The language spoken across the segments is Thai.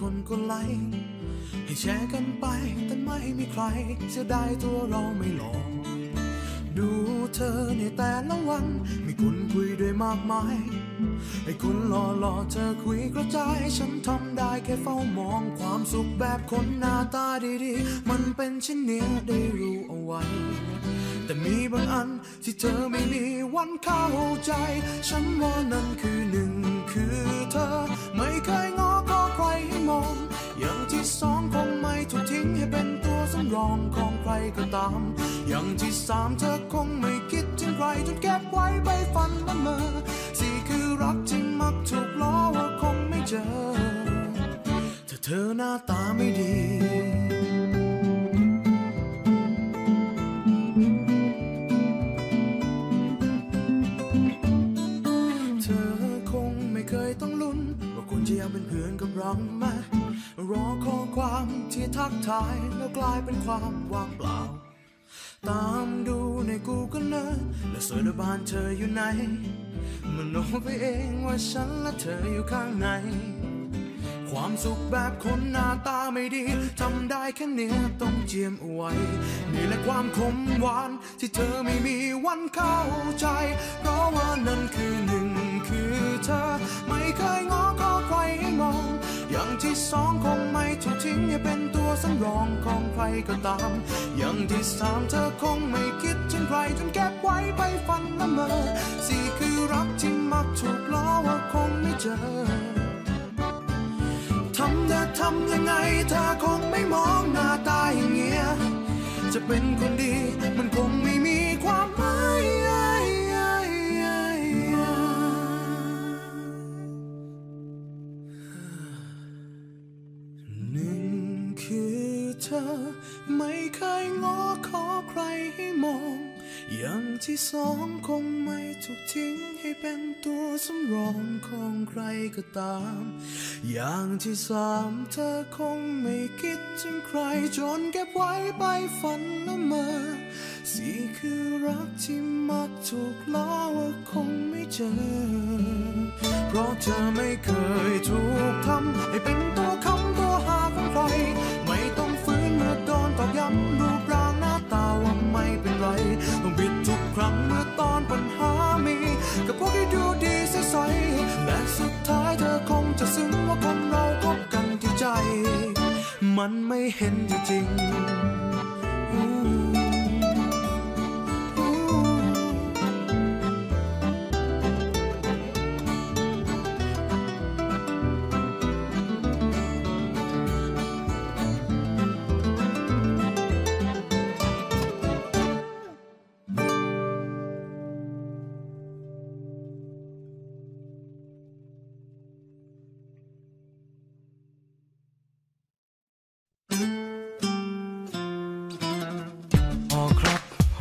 คนก็ไลค์ให้แชร์กันไป แต่ไม่มีใครจะได้ตัวเราไม่หลอกดูเธอในแต่ละวัน มีคนคุยด้วยมากมาย ไอ้คนหล่อหล่อเธอคุยกระจาย ฉันทำได้แค่เฝ้ามองความสุขแบบคนหน้าตาดีๆ มันเป็นเช่นเนี้ยได้รู้เอาไว้ แต่มีบางอันที่เธอไม่มีวันเข้าใจ ฉันว่านั่นคือหนึ่ง ตาม อย่างที่สามเธอคงไม่คิดถึงใครจนเก็บไว้ไปฝันละเมอสี่คือรักที่มักถูกล้อว่าคงไม่เจอ ถ้าเธอหน้าตาไม่ดีเธอคงไม่เคยต้องลุ้น ว่าคุณจะยังเป็นเพื่อนกับเราไหม ความที่ทักทายแล้วกลายเป็นความว่างเปล่า ตามดูในกูก็เนอะแล้วสวยด้วยบ้านเธออยู่ไหนมโนไปเองว่าฉันและเธออยู่ข้างใน ความสุขแบบคนหน้าตาไม่ดีทำได้แค่เนี้ยต้องเจียมเอาไว้ นี่แหละความขมหวานที่เธอไม่มีวันเข้าใจ เพราะว่านั่นคือหนึ่งคือเธอ ไม่เคยงอขอใครให้มอง ที่สองคงไม่ถูกทิ้งให้เป็นตัวสำรองของใครก็ตาม อย่างที่สามเธอคงไม่คิดถึงใครจนเก็บไว้ไปฝันละเมอสี่คือรักที่มักถูกล้อว่าคงไม่เจอทำจะทำยังไงเธอคงไม่มองหน้าตาอย่างเงี้ยจะเป็นคนดีมันคงไม่มีความ เคยง้อขอใครให้มอง อย่างที่สองคงไม่ถูกทิ้งให้เป็นตัวสำรองของใครก็ตาม อย่างที่สามเธอคงไม่คิดถึงใครจนเก็บไว้ไปฝันละเมอสี่คือรักที่มักถูกล้อว่าคงไม่เจอ เพราะเธอไม่เคยถูกทำให้เป็นตัวคำตัวหาของใคร จะซึ้งว่าคนเราคบกันที่ใจ มันไม่เห็นที่จริง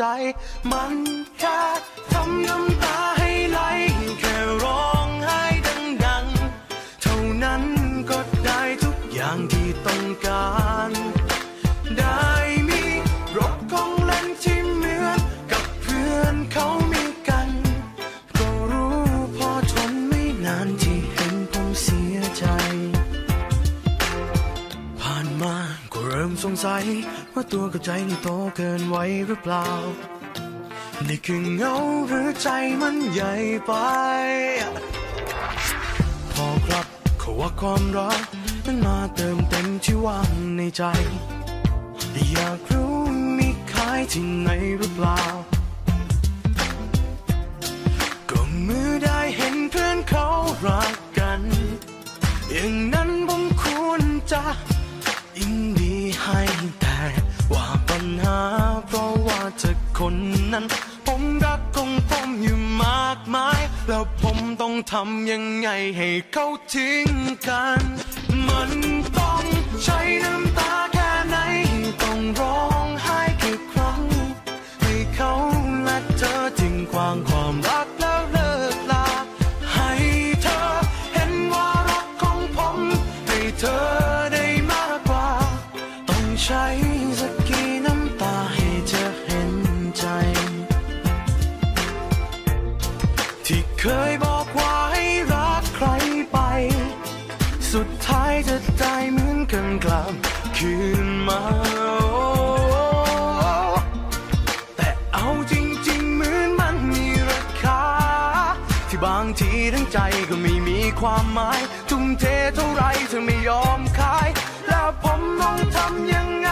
ใจ มันแค่ทำน้ำ ริ่มสงสัยว่าตัวกับใจนี่โตเกินไว้หรือเปล่า นี่คือเงาหรือใจมันใหญ่ไป พอครับเขาว่าความรักนั้นมาเติมเต็มที่ว่างในใจ อยากรู้มีขายที่ไหนหรือเปล่า ก็มือได้ คนนั้น ผมรักของผมอยู่มากมาย แล้วผมต้องทำยังไงให้เขาทิ้งกัน มันต้องใช้น้ำตาแค่ไหน ต้องร้องไห้กี่ครั้ง ให้เขาและเธอทิ้งควางความรัก ทีทั้งใจก็ไม่มีความหมาย ทุ่มเทเท่าไรเธอไม่ยอมขาย แล้วผมต้องทำยังไง